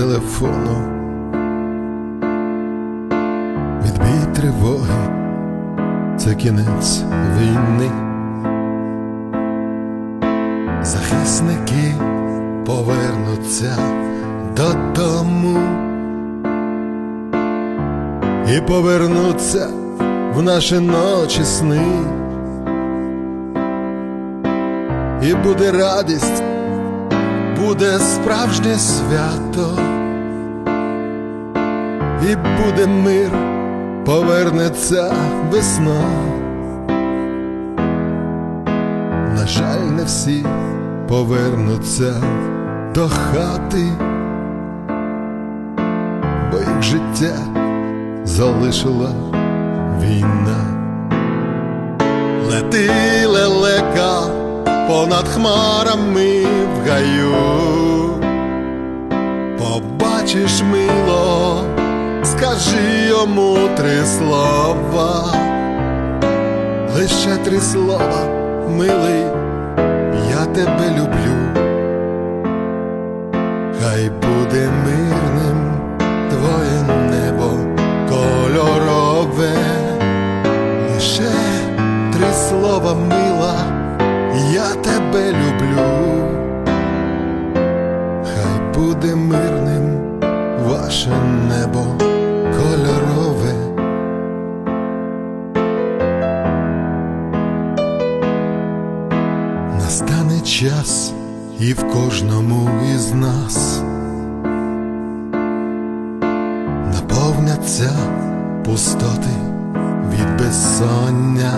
телефону. Відбій тривоги, це кінець війни. Захисники повернуться додому і повернуться в наші ночі сни. І буде радість, буде справжнє свято, і буде мир, повернеться весна. На жаль, не всі повернуться до хати, бо їх життя залишила війна. Лети лелека понад хмарами гаю, побачиш мило, скажи йому три слова, лише три слова, милий, я тебе люблю, хай буде мирним буде мирним ваше небо кольорове. Настане час і в кожному із нас наповняться пустоти від безсоння,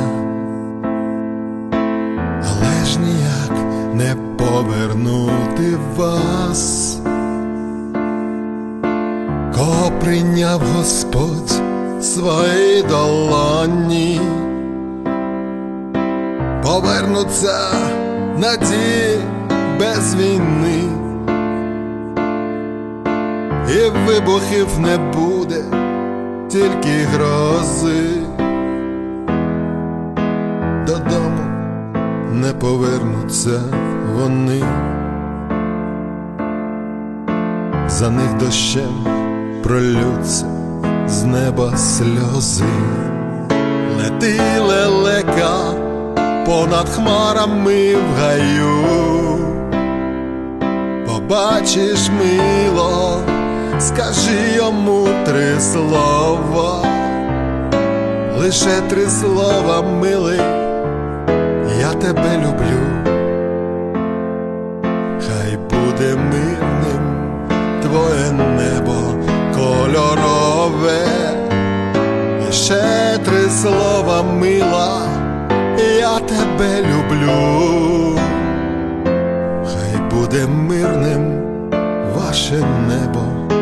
але ж ніяк не повернути вас, прийняв Господь свої долоні, повернуться надії без війни. І вибухів не буде, тільки грози. Додому не повернуться вони. За них дощем пролються з неба сльози. Лети лелека понад хмарами в гаю. Побачиш мило, скажи йому три слова, лише три слова, милий, я тебе люблю, хай буде мирним лише три слова, мила, я тебе люблю. Хай буде мирним ваше небо